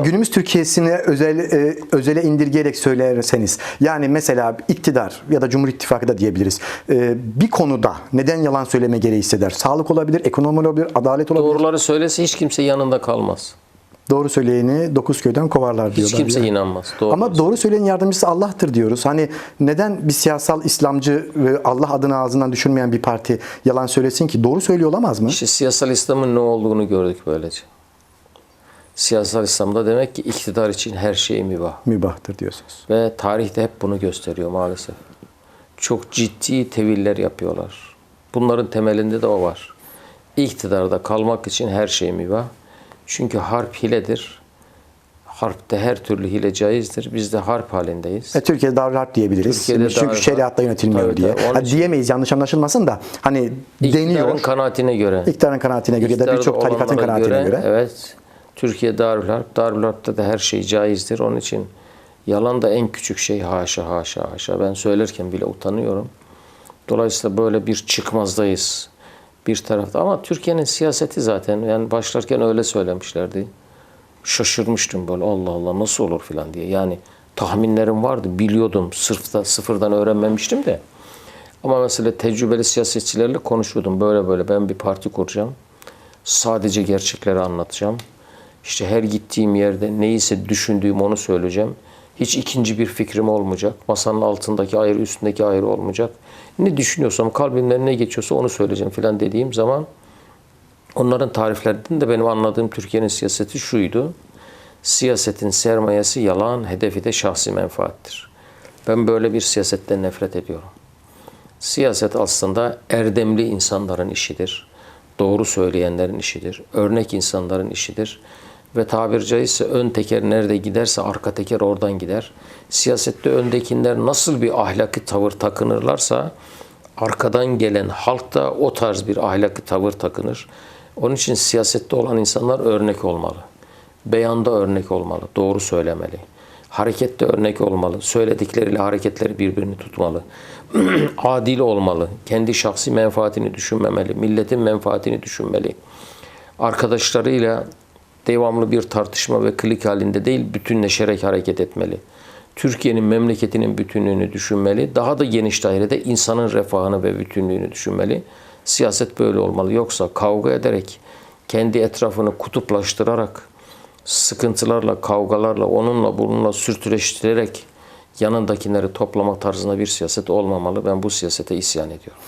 Günümüz Türkiye'sini özel e, özele indirgeyerek söylerseniz yani mesela iktidar ya da Cumhur İttifakı da diyebiliriz. E, bir konuda neden yalan söyleme gereği hisseder? Sağlık olabilir, ekonomi olabilir, adalet olabilir. Doğru, Doğruları söylese hiç kimse yanında kalmaz. söyleyeni dokuz köyden kovarlar Hiç diyorlar. kimse Yani. inanmaz. Doğru. Ama doğru söyleyen yardımcısı Allah'tır diyoruz. Hani neden bir siyasal İslamcı ve Allah adını ağzından düşürmeyen bir parti yalan söylesin ki? Doğru söylüyor olamaz mı? İşte siyasal İslam'ın ne olduğunu gördük böylece. Siyasal İslam'da demek ki iktidar için her şey mübah. Mübahtır diyorsunuz. Ve tarihte hep bunu gösteriyor maalesef. Çok ciddi teviller yapıyorlar. Bunların temelinde de o var. İktidarda kalmak için her şey mübah. Çünkü harp hiledir. Harpte her türlü hile caizdir. Biz de harp halindeyiz. E, Türkiye'de Darül Harp diyebiliriz. Türkiye'de Çünkü Darül şeriatla Harp. yönetilmiyor Tabii, diye. tabii. Ha, diyemeyiz yanlış anlaşılmasın da hani İktidarın deniyor. kanaatine göre. İktidarın kanaatine göre ya da İktidarda birçok tarikatın kanaatine göre. Evet. Türkiye Darül Harp. Darül Harp'ta da her şey caizdir. Onun için yalan da en küçük şey haşa haşa haşa. Ben söylerken bile utanıyorum. Dolayısıyla böyle bir çıkmazdayız. Bir tarafta ama Türkiye'nin siyaseti zaten yani başlarken öyle söylemişlerdi. Şaşırmıştım böyle Allah Allah nasıl olur filan diye. Yani tahminlerim vardı biliyordum sırfta sıfırdan öğrenmemiştim de. Ama mesela tecrübeli siyasetçilerle konuşuyordum böyle böyle ben bir parti kuracağım. Sadece gerçekleri anlatacağım. İşte her gittiğim yerde neyse düşündüğüm onu söyleyeceğim. Hiç ikinci bir fikrim olmayacak. Masanın altındaki ayrı, üstündeki ayrı olmayacak. Ne düşünüyorsam, kalbimden ne geçiyorsa onu söyleyeceğim filan dediğim zaman onların tariflerinden de benim anladığım Türkiye'nin siyaseti şuydu. Siyasetin sermayesi yalan, hedefi de şahsi menfaattir. Ben böyle bir siyasetten nefret ediyorum. Siyaset aslında erdemli insanların işidir. Doğru söyleyenlerin işidir. Örnek insanların işidir. Ve tabiri caizse ön teker nerede giderse arka teker oradan gider. Siyasette öndekiler nasıl bir ahlaki tavır takınırlarsa arkadan gelen halk da o tarz bir ahlaki tavır takınır. Onun için siyasette olan insanlar örnek olmalı. Beyanda örnek olmalı. Doğru söylemeli. Harekette örnek olmalı. Söyledikleriyle hareketleri birbirini tutmalı. Adil olmalı. Kendi şahsi menfaatini düşünmemeli. Milletin menfaatini düşünmeli. Arkadaşlarıyla devamlı bir tartışma ve klik halinde değil, bütünleşerek hareket etmeli. Türkiye'nin memleketinin bütünlüğünü düşünmeli. Daha da geniş dairede insanın refahını ve bütünlüğünü düşünmeli. Siyaset böyle olmalı. Yoksa kavga ederek, kendi etrafını kutuplaştırarak, sıkıntılarla, kavgalarla, onunla bununla sürtüleştirerek yanındakileri toplama tarzında bir siyaset olmamalı. Ben bu siyasete isyan ediyorum.